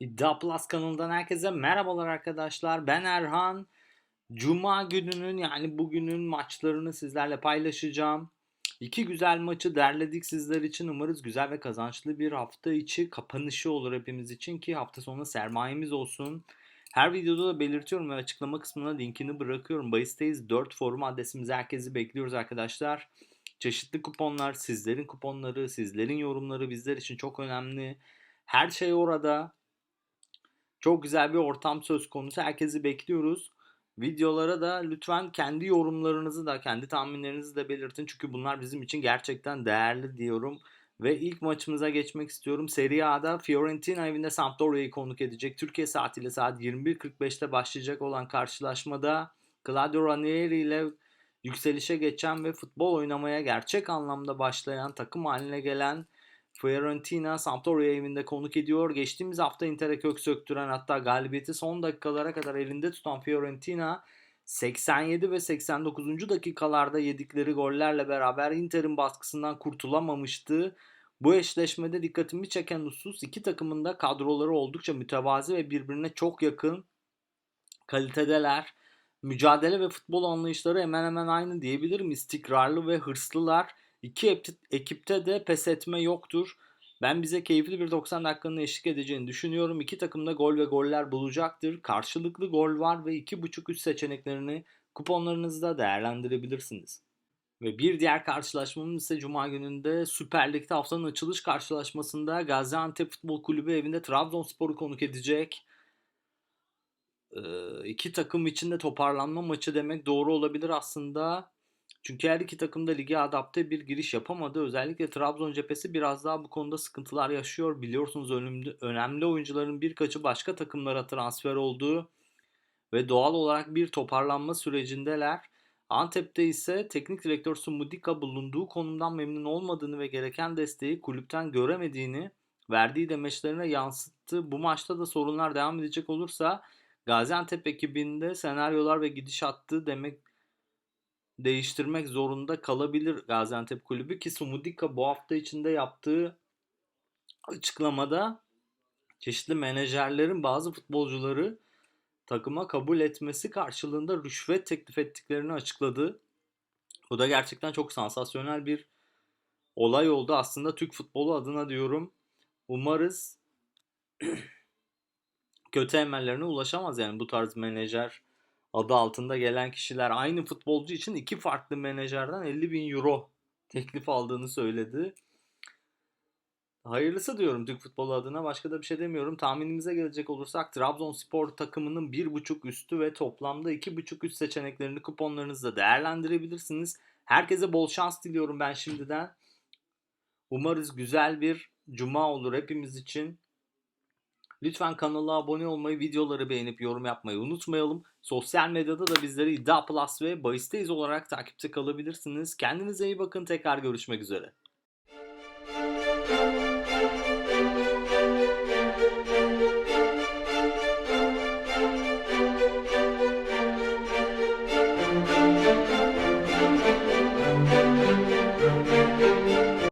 İddia Plus kanalından herkese merhabalar arkadaşlar. Ben Erhan. Cuma gününün yani bugünün maçlarını sizlerle paylaşacağım. İki güzel maçı derledik sizler için. Umarız güzel ve kazançlı bir hafta içi kapanışı olur hepimiz için ki hafta sonu sermayemiz olsun. Her videoda da belirtiyorum ve açıklama kısmına linkini bırakıyorum. Bahis'teyiz 4 forum adresimizi herkesi bekliyoruz arkadaşlar. Çeşitli kuponlar, sizlerin kuponları, sizlerin yorumları bizler için çok önemli. Her şey orada. Çok güzel bir ortam söz konusu. Herkesi bekliyoruz. Videolara da lütfen kendi yorumlarınızı da, kendi tahminlerinizi de belirtin. Çünkü bunlar bizim için gerçekten değerli diyorum. Ve ilk maçımıza geçmek istiyorum. Serie A'da Fiorentina evinde Sampdoria'yı konuk edecek. Türkiye saatiyle saat 21.45'te başlayacak olan karşılaşmada Claudio Ranieri ile yükselişe geçen ve futbol oynamaya gerçek anlamda başlayan takım haline gelen Fiorentina Sampdoria evinde konuk ediyor. Geçtiğimiz hafta Inter'e kök söktüren hatta galibiyeti son dakikalara kadar elinde tutan Fiorentina 87 ve 89. dakikalarda yedikleri gollerle beraber Inter'in baskısından kurtulamamıştı. Bu eşleşmede dikkatimi çeken husus iki takımın da kadroları oldukça mütevazi ve birbirine çok yakın kalitedeler. Mücadele ve futbol anlayışları hemen hemen aynı diyebilirim. İstikrarlı ve hırslılar. İki ekipte de pes etme yoktur. Ben bize keyifli bir 90 dakikanın eşlik edeceğini düşünüyorum. İki takım da gol ve goller bulacaktır. Karşılıklı gol var ve 2.5 üst seçeneklerini kuponlarınızda değerlendirebilirsiniz. Ve bir diğer karşılaşmamız ise Cuma gününde Süper Lig'de haftanın açılış karşılaşmasında Gaziantep Futbol Kulübü evinde Trabzonspor'u konuk edecek. Ee, iki takım için de toparlanma maçı demek doğru olabilir aslında. Çünkü her iki takım da lige adapte bir giriş yapamadı. Özellikle Trabzon cephesi biraz daha bu konuda sıkıntılar yaşıyor. Biliyorsunuz önemli, önemli oyuncuların birkaçı başka takımlara transfer olduğu ve doğal olarak bir toparlanma sürecindeler. Antep'te ise teknik direktör Sumudika bulunduğu konumdan memnun olmadığını ve gereken desteği kulüpten göremediğini verdiği demeçlerine yansıttı. Bu maçta da sorunlar devam edecek olursa Gaziantep ekibinde senaryolar ve gidişattı demek değiştirmek zorunda kalabilir Gaziantep Kulübü ki Sumudika bu hafta içinde yaptığı açıklamada çeşitli menajerlerin bazı futbolcuları takıma kabul etmesi karşılığında rüşvet teklif ettiklerini açıkladı. Bu da gerçekten çok sansasyonel bir olay oldu aslında Türk futbolu adına diyorum. Umarız kötü emellerine ulaşamaz yani bu tarz menajer adı altında gelen kişiler aynı futbolcu için iki farklı menajerden 50 bin euro teklif aldığını söyledi. Hayırlısı diyorum Türk futbolu adına. Başka da bir şey demiyorum. Tahminimize gelecek olursak Trabzonspor takımının 1.5 üstü ve toplamda 2.5 üst seçeneklerini kuponlarınızda değerlendirebilirsiniz. Herkese bol şans diliyorum ben şimdiden. Umarız güzel bir cuma olur hepimiz için. Lütfen kanala abone olmayı, videoları beğenip yorum yapmayı unutmayalım. Sosyal medyada da bizleri İddia Plus ve Bahisteyiz olarak takipte kalabilirsiniz. Kendinize iyi bakın. Tekrar görüşmek üzere.